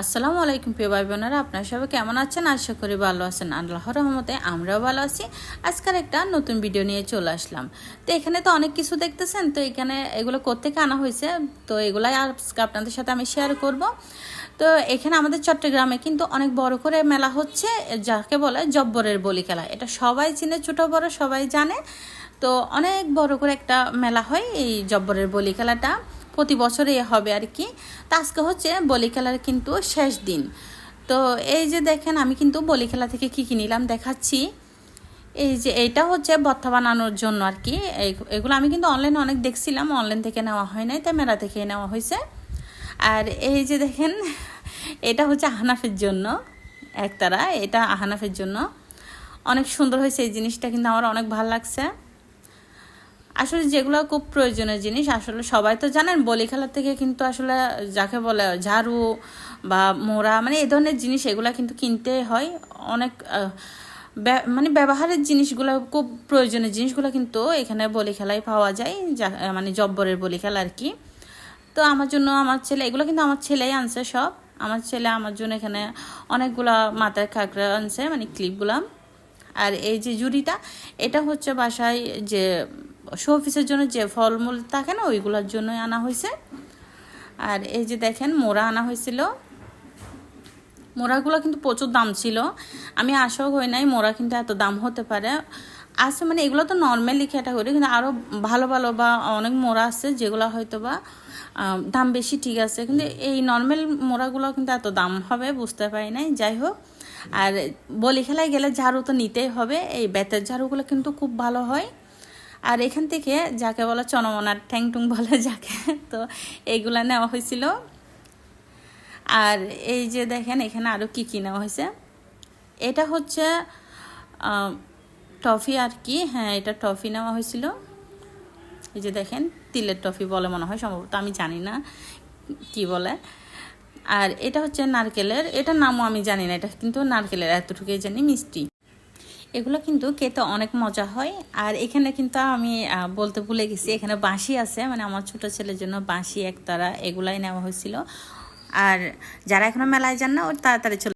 আসসালামু আলাইকুম প্রিয় ভাই বোনেরা আপনারা সবাই কেমন আছেন? আশা করি ভালো আছেন। আল্লাহর রহমতে আমরাও ভালো আছি। আজকের একটা নতুন ভিডিও নিয়ে চলে আসলাম। তো এখানে তো অনেক কিছু দেখতেছেন, তো এখানে এগুলো কোথেকে আনা হয়েছে? তো এগুলাই আজকে আপনাদের সাথে আমি শেয়ার করব। তো এখানে আমাদের চট্টগ্রামে কিন্তু অনেক বড় করে মেলা হচ্ছে, যাকে বলে জব্বরের বলি খেলা। এটা সবাই চিনে, ছোট, বড় সবাই জানে। তো অনেক বড় করে একটা মেলা হয় এই জব্বরের বলি খেলাটা। প্রতি বছরে হবে আর কি। তো আজকে হচ্ছে বলি খেলার কিন্তু শেষ দিন। তো এই যে দেখেন, আমি কিন্তু বলি খেলা থেকে কী কী নিলাম দেখাচ্ছি। এই যে এইটা হচ্ছে ভর্তা বানানোর জন্য আর কি। এগুলো আমি কিন্তু অনলাইনে অনেক দেখছিলাম অনলাইন থেকে নেওয়া হয় নাই তাই মেলা থেকে নেওয়া হয়েছে। আর এই যে দেখেন, এটা হচ্ছে আহনাফের জন্য, একতারা, এটা আহনাফের জন্য। অনেক সুন্দর হয়েছে এই জিনিসটা, কিন্তু আমার অনেক ভালো লাগছে। আসলে যেগুলো খুব প্রয়োজনীয় জিনিস, আসলে সবাই তো জানেন, বলি খেলা থেকে কিন্তু আসলে যাকে বলে ঝাড়ু বা মোড়া মানে এই ধরনের জিনিস এগুলো কিন্তু কিনতে হয়। অনেক মানে ব্যবহারের জিনিসগুলো, খুব প্রয়োজনীয় জিনিসগুলো কিন্তু এখানে বলি খেলায় পাওয়া যায়, যা মানে জব্বরের বলি খেলা আর কি। তো আমার জন্য আমার ছেলে, এগুলো কিন্তু আমার ছেলেই আনছে সব। আমার ছেলে আমার জন্য এখানে অনেকগুলা মাথায় কাঁকড়া আনছে মানে ক্লিপগুলো। আর এই যে জুড়িটা, এটা হচ্ছে বাসায় যে শো অফিসের জন্য যে ফলমূল থাকে না, ওইগুলোর জন্যই আনা হয়েছে। আর এই যে দেখেন, মোড়া আনা হয়েছিল। মোড়াগুলো কিন্তু প্রচুর দাম ছিল। আমি আশাও হই নাই, মোড়া কিন্তু এত দাম হতে পারে। আছে মানে এগুলো তো নর্মালি খেটা ক্যাটাগরি কিন্তু আরও ভালো ভালো বা অনেক মোড়া আছে, যেগুলো হয়তো বা দাম বেশি ঠিক আছে। কিন্তু এই নর্মাল মোড়াগুলো কিন্তু এত দাম হবে বুঝতে পারি নাই, যাই হোক। আর বলি খেলায় গেলে ঝাড়ু তো নিতেই হবে, এই বেতের ঝাড়ুগুলো কিন্তু খুব ভালো হয়। আর এখান থেকে যাকে বলে চনমনার ট্যাংটুং বলে যাকে, তো এইগুলা নেওয়া হয়েছিল। আর এই যে দেখেন, এখানে আরও কী কী নেওয়া হয়েছে? এটা হচ্ছে টফি আর কি হ্যাঁ এটা টফি নেওয়া হয়েছিল। এই যে দেখেন, তিলের টফি বলে মনে হয়, সম্ভবত আমি জানি না কি বলে। আর এটা হচ্ছে নারকেলের, এটার নামও আমি জানি না, এটা কিন্তু নারকেলের, এতটুকুই জানি, মিষ্টি। এগুলো কিন্তু খেতে অনেক মজা হয়। আর এখানে কিন্তু আমি বলতে ভুলে গেছি, এখানে বাঁশি আছে। মানে আমার ছোট ছেলের জন্য বাঁশি একতারা এগুলাই নেওয়া হয়েছিল। আর যারা এখনও মেলায় যান না, ওর তাড়াতাড়ি চলে